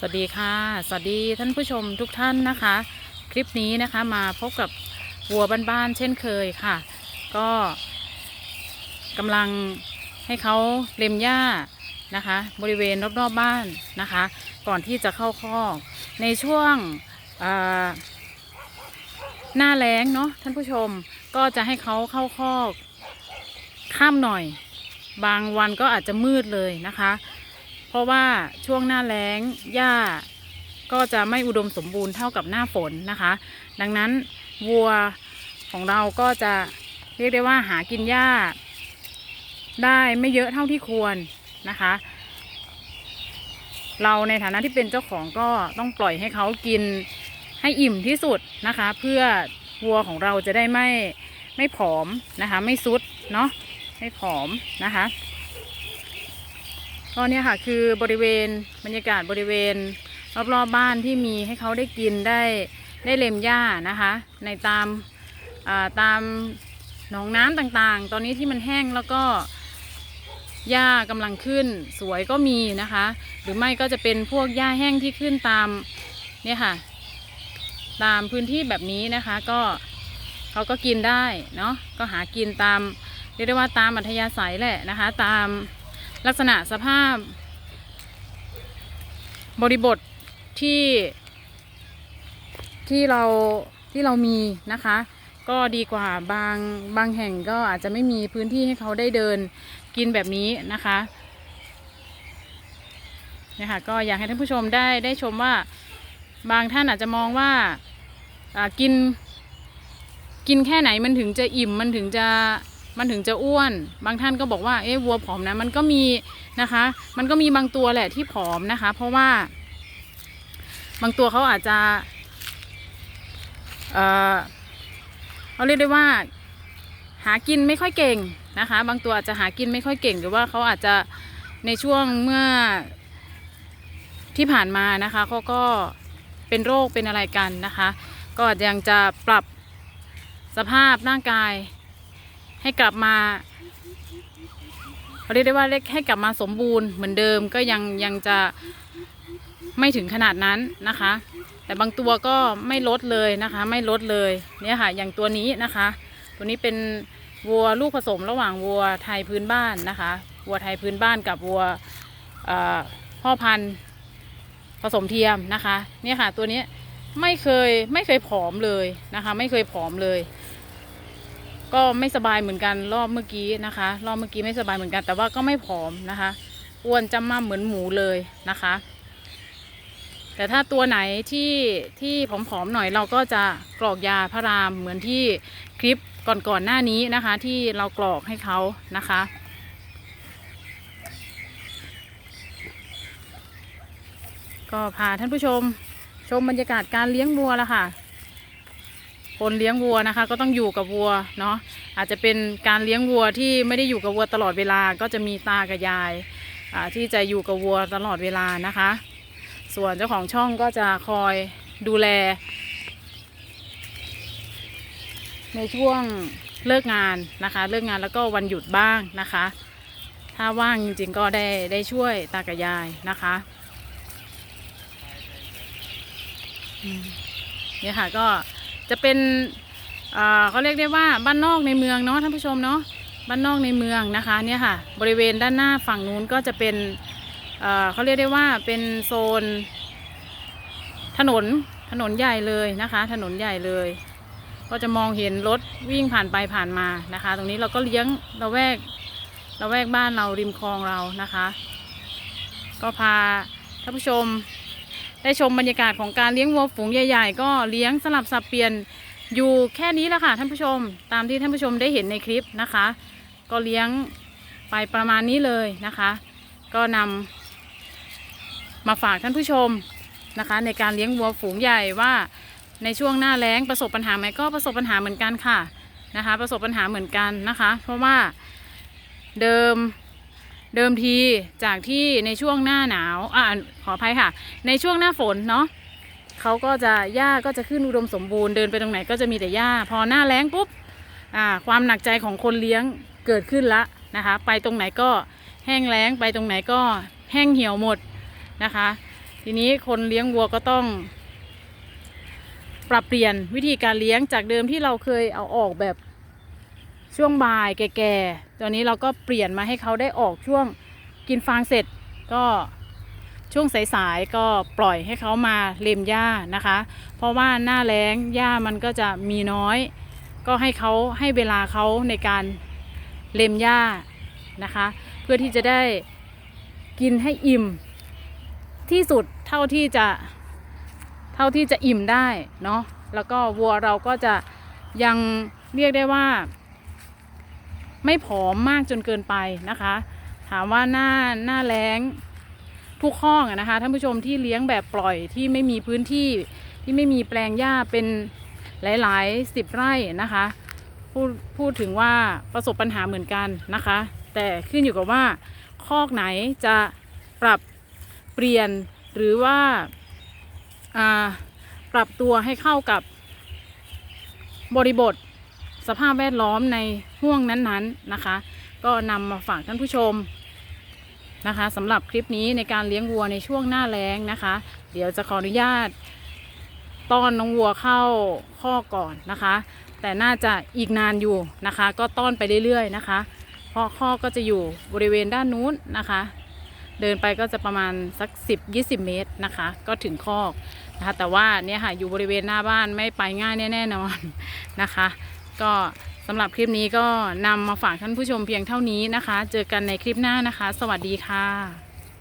สวัสดีค่ะ สวัสดีท่านผู้ชมทุกท่านนะคะ คลิปนี้นะคะมาพบกับวัวบ้านๆเช่นเคยค่ะ ก็กำลังให้เขาเล็มหญ้านะคะ บริเวณรอบๆบบ้านนะคะ ก่อนที่จะเข้าคอก ในช่วงหน้าแล้งเนาะท่านผู้ชมก็จะให้เขาเข้าคอกข้ามหน่อย บางวันก็อาจจะมืดเลยนะคะ ราะว่าช่วงหน้าแล้งหญ้าก็จะไม่อุดมสมบูรณ์เท่ากับหน้าฝนนะคะ ดังนั้นวัวของเราก็จะเรียกได้ว่าหากินหญ้า ได้ไม่เยอะเท่าที่ควรนะคะ เราในฐานะที่เป็นเจ้าของก็ต้องปล่อยให้เขากินให้อิ่มที่สุดนะคะ เพื่อวัวของเราจะได้ไม่ไม่ผอมนะคะ ไม่ซุดเนาะไม่ผอมนะคะ ก็เนี่ยค่ะคือบริเวณบรรยากาศบริเวณรอบๆบบ้านที่มีให้เขาได้กินได้ได้เล็มหญ้านะคะ ในตามาตามหนองน้ำต่างๆ ตอนนี้ที่มันแห้งแล้วก็หญ้ากำลังขึ้นสวยก็มีนะคะ หรือไม่ก็จะเป็นพวกหญ้าแห้งที่ขึ้นตามเนี่ยค่ะ ตามพื้นที่แบบนี้นะคะก็เขาก็กินได้เนาะก็หากินตามเรียกได้ว่าตามอัธยาศัยแหละนะคะ ตาม ลักษณะสภาพ บริบทที่ ที่เราที่เรามีนะคะ ก็ดีกว่าบางบางแห่งก็อาจจะไม่มีพื้นที่ให้เขาได้เดินกินแบบนี้นะคะเนี่ยค่ะก็อยากให้ท่านผู้ชมได้ได้ชมว่าบางท่านอาจจะมองว่าอ่ากิน กินแค่ไหนมันถึงจะอิ่มมันถึงจะ มันถึงจะอ้วน บางท่านก็บอกว่าเอ๊ะวัวผอมนะ มันก็มีนะคะ มันก็มีบางตัวแหละที่ผอมนะคะ เพราะว่า บางตัวเขาอาจจะเออเขาเรียกได้ว่า หากินไม่ค่อยเก่งนะคะ บางตัวอาจจะหากินไม่ค่อยเก่ง หรือว่าเขาอาจจะในช่วงเมื่อที่ผ่านมานะคะเขาก็เป็นโรคเป็นอะไรกันนะคะ ก็ยังจะปรับสภาพร่างกาย ให้กลับมาเขาเรียกได้ว่าเล็กให้กลับมาสมบูรณ์เหมือนเดิมก็ยังยังจะไม่ถึงขนาดนั้นนะคะ แต่บางตัวก็ไม่ลดเลยนะคะ ไม่ลดเลยเนี่ยค่ะ อย่างตัวนี้นะคะ ตัวนี้เป็นวัวลูกผสมระหว่างวัวไทยพื้นบ้านนะคะ วัวไทยพื้นบ้านกับวัวพ่อพันธุ์ผสมเทียมนะคะ เนี่ยค่ะ ตัวนี้ไม่เคยไม่เคยผอมเลยนะคะ ไม่เคยผอมเลย ก็ไม่สบายเหมือนกันรอบเมื่อกี้นะคะ รอบเมื่อกี้ไม่สบายเหมือนกัน แต่ว่าก็ไม่ผอมนะคะอ้วนจำม่ำเหมือนหมูเลยนะคะ แต่ถ้าตัวไหนที่ที่ผอมๆหน่อยเราก็จะกรอกยาพระรามเหมือนที่คลิปก่อนๆหน้านี้นะคะ ที่เรากรอกให้เขานะคะก็พาท่านผู้ชมชมบรรยากาศการเลี้ยงวัวละค่ะ คนเลี้ยงวัวนะคะ ก็ต้องอยู่กับวัวเนาะอาจจะเป็นการเลี้ยงวัวที่ไม่ได้อยู่กับวัวตลอดเวลาก็จะมีตากับยายที่จะอยู่กับวัวตลอดเวลานะคะ ส่วนเจ้าของช่องก็จะคอยดูแล ในช่วงเลิกงานนะคะ เลิกงานแล้วก็วันหยุดบ้างนะคะ ถ้าว่างจริงๆก็ได้ได้ช่วยตากับยายนะคะเนี่ยค่ะก็ จะเป็นเขาเรียกได้ว่าบ้านนอกในเมืองเนาะท่านผู้ชมเนาะบ้านนอกในเมืองนะคะเนี่ยค่ะ บริเวณด้านหน้าฝั่งนู้นก็จะเป็นเอ่อเขาเรียกได้ว่าเป็นโซน ถนนถนนใหญ่เลยนะคะ ถนนใหญ่เลย ก็จะมองเห็นรถวิ่งผ่านไปผ่านมานะคะ ตรงนี้เราก็เลี้ยงเราแวกเราแวกบ้านเราริมคลองเรานะคะ ก็พาท่านผู้ชม ได้ชมบรรยากาศของการเลี้ยงวัวฝูงใหญ่ ๆ ก็เลี้ยงสลับสับเปลี่ยนอยู่แค่นี้แหละค่ะท่านผู้ชม ตามที่ท่านผู้ชมได้เห็นในคลิปนะคะ ก็เลี้ยงไปประมาณนี้เลยนะคะ ก็นำมาฝากท่านผู้ชมนะคะ ในการเลี้ยงวัวฝูงใหญ่ว่าในช่วงหน้าแล้งประสบปัญหาไหมก็ประสบปัญหาเหมือนกันค่ะนะคะ ประสบปัญหาเหมือนกันนะคะ เพราะว่าเดิม เดิมทีจากที่ในช่วงหน้าหนาวอ่าขออภัยค่ะ ในช่วงหน้าฝนเนาะเขาก็จะหญ้าก็จะขึ้นอุดมสมบูรณ์เดินไปตรงไหนก็จะมีแต่หญ้า พอหน้าแล้งปุ๊บอ่าความหนักใจของคนเลี้ยงเกิดขึ้นละนะคะ ไปตรงไหนก็แห้งแล้งไปตรงไหนก็แห้งเหี่ยวหมดนะคะ ทีนี้คนเลี้ยงวัวก็ต้อง ปรับเปลี่ยนวิธีการเลี้ยงจากเดิมที่เราเคยเอาออกแบบช่วงบ่ายแก่ๆ ตอนนี้เราก็เปลี่ยนมาให้เขาได้ออกช่วงกินฟางเสร็จก็ช่วงสายๆก็ปล่อยให้เขามาเล็มหญ้านะคะ เพราะว่าหน้าแล้งหญ้ามันก็จะมีน้อย ก็ให้เขาให้เวลาเขาในการเล็มหญ้านะคะ เพื่อที่จะได้กินให้อิ่ม ที่สุดเท่าที่จะเท่าที่จะอิ่มได้เนาะแล้วก็วัวเราก็จะยังเรียกได้ว่า ไม่ผอมมากจนเกินไปนะคะ ถามว่าหน้าหน้าแล้งทุกข้องนะคะท่านผู้ชมที่เลี้ยงแบบปล่อยที่ไม่มีพื้นที่ที่ไม่มีแปลงหญ้าเป็นหลายๆสิบไร่นะคะพูดพูดถึงว่าประสบปัญหาเหมือนกันนะคะ แต่ขึ้นอยู่กับว่าคอกไหนจะปรับเปลี่ยนหรือว่าอ่าปรับตัวให้เข้ากับบริบท สภาพแวดล้อมในห่วงนั้นๆนะคะ ก็นำมาฝากท่านผู้ชมนะคะสำหรับคลิปนี้ในการเลี้ยงวัวในช่วงหน้าแล้งนะคะ เดี๋ยวจะขออนุญาตต้อนน้องวัวเข้าข้อก่อนนะคะ แต่น่าจะอีกนานอยู่นะคะ ก็ต้อนไปเรื่อยๆนะคะ เพราะข้อกก็จะอยู่บริเวณด้านนู้นนะคะ เดินไปก็จะประมาณสัก 10-20 เมตรนะคะ ก็ถึงคอกนะคะแต่ว่าเนี่ยค่ะอยู่บริเวณหน้าบ้านไม่ไปง่ายแน่ๆนอนนะคะ ก็สำหรับคลิปนี้ก็นำมาฝากท่านผู้ชมเพียงเท่านี้นะคะ เจอกันในคลิปหน้านะคะ สวัสดีค่ะ